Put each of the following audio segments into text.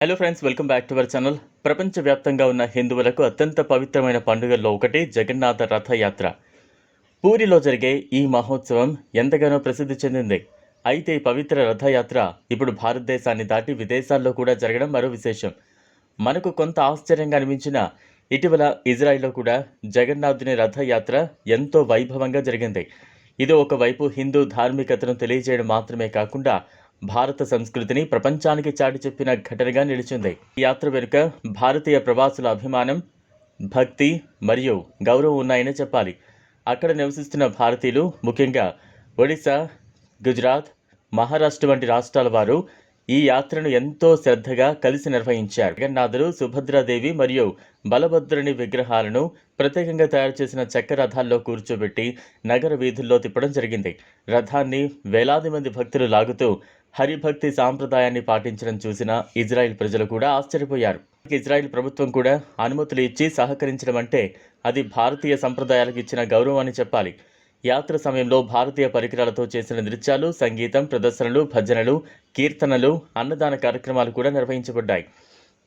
Hello friends welcome back to our channel ప్రపంచవ్యాప్తంగా ఉన్న హిందువులకు అత్యంత పవిత్రమైన పండుగల్లో ఒకటి జగన్నాథ రథయాత్ర. పూరిలో జరిగే ఈ మహోత్సవం ఎంతగానో ప్రసిద్ధి చెందింది. అయితే ఈ పవిత్ర రథయాత్ర ఇప్పుడు భారతదేశాన్ని దాటి విదేశాల్లో కూడా జరగడం మరో విశేషం. మనకు కొంత ఆశ్చర్యంగా అనిపించిన ఇటీవల ఇజ్రాయిల్లో కూడా జగన్నాథుని రథయాత్ర ఎంతో వైభవంగా జరిగింది. ఇది ఒకవైపు హిందూ ధార్మికతను తెలియజేయడం మాత్రమే కాకుండా భారత సంస్కృతిని ప్రపంచానికి చాటి చెప్పిన ఘటనగా నిలిచింది. ఈ యాత్ర వెనుక భారతీయ ప్రవాసుల అభిమానం భక్తి మరియు గౌరవం ఉన్నాయని చెప్పాలి. అక్కడ నివసిస్తున్న భారతీయులు ముఖ్యంగా ఒడిశా గుజరాత్ మహారాష్ట్ర వంటి రాష్ట్రాల వారు ఈ యాత్రను ఎంతో శ్రద్ధగా కలిసి నిర్వహించారు. జగన్నాథుడు సుభద్రాదేవి మరియు బలభద్రుని విగ్రహాలను ప్రత్యేకంగా తయారు చేసిన చెక్క రథాల్లో కూర్చోబెట్టి నగర వీధుల్లో తిప్పడం జరిగింది. రథాన్ని వేలాది మంది భక్తులు లాగుతూ హరిభక్తి సాంప్రదాయాన్ని పాటించడం చూసిన ఇజ్రాయెల్ ప్రజలు కూడా ఆశ్చర్యపోయారు. ఇజ్రాయెల్ ప్రభుత్వం కూడా అనుమతులు ఇచ్చి సహకరించడం అంటే అది భారతీయ సంప్రదాయాలకు ఇచ్చిన గౌరవం అని చెప్పాలి. యాత్ర సమయంలో భారతీయ పరికరాలతో చేసిన నృత్యాలు సంగీతం ప్రదర్శనలు భజనలు కీర్తనలు అన్నదాన కార్యక్రమాలు కూడా నిర్వహించబడ్డాయి.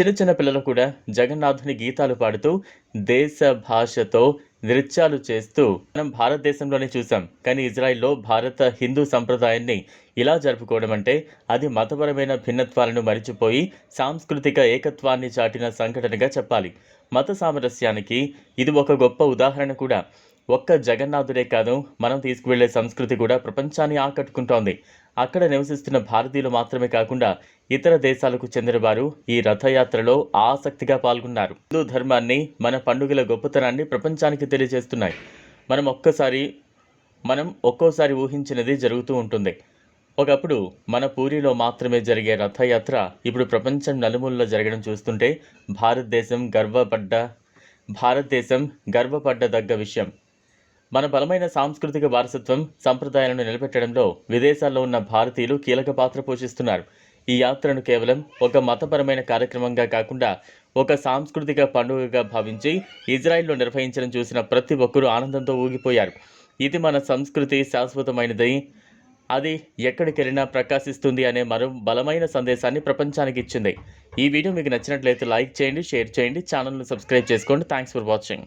చిన్న చిన్న పిల్లలు కూడా జగన్నాథుని గీతాలు పాడుతూ దేశ భాషతో నృత్యాలు చేస్తూ మనం భారతదేశంలోనే చూసాం కానీ ఇజ్రాయిల్లో భారత హిందూ సంప్రదాయాన్ని ఇలా జరుపుకోవడం అంటే అది మతపరమైన భిన్నత్వాలను మరిచిపోయి సాంస్కృతిక ఏకత్వాన్ని చాటిన సంఘటనగా చెప్పాలి. మత సామరస్యానికి ఇది ఒక గొప్ప ఉదాహరణ కూడా. ఒక్క జగన్నాథుడే కాదు మనం తీసుకువెళ్ళే సంస్కృతి కూడా ప్రపంచాన్ని ఆకట్టుకుంటోంది. అక్కడ నివసిస్తున్న భారతీయులు మాత్రమే కాకుండా ఇతర దేశాలకు చెందిన వారు ఈ రథయాత్రలో ఆసక్తిగా పాల్గొన్నారు. హిందూ ధర్మాన్ని మన పండుగల గొప్పతనాన్ని ప్రపంచానికి తెలియజేస్తున్నాయి. మనం ఒక్కసారి మనం ఒక్కోసారి ఊహించినది జరుగుతూ ఉంటుంది. ఒకప్పుడు మన పూరిలో మాత్రమే జరిగే రథయాత్ర ఇప్పుడు ప్రపంచం నలుమూలలో జరగడం చూస్తుంటే భారతదేశం గర్వపడ్డ భారతదేశం గర్వపడ్డదగ్గ విషయం. మన బలమైన సాంస్కృతిక వారసత్వం సంప్రదాయాలను నిలబెట్టడంలో విదేశాల్లో ఉన్న భారతీయులు కీలక పాత్ర పోషిస్తున్నారు. ఈ యాత్రను కేవలం ఒక మతపరమైన కార్యక్రమంగా కాకుండా ఒక సాంస్కృతిక పండుగగా భావించి ఇజ్రాయెల్లో నిర్వహించడం చూసిన ప్రతి ఒక్కరూ ఆనందంతో ఊగిపోయారు. ఇది మన సంస్కృతి శాశ్వతమైనది. అది ఎక్కడికెళ్ళినా ప్రకాశిస్తుంది అనే మరో బలమైన సందేశాన్ని ప్రపంచానికి ఇచ్చింది. ఈ వీడియో మీకు నచ్చినట్లయితే లైక్ చేయండి షేర్ చేయండి ఛానల్ను సబ్స్క్రైబ్ చేసుకోండి. Thanks for watching.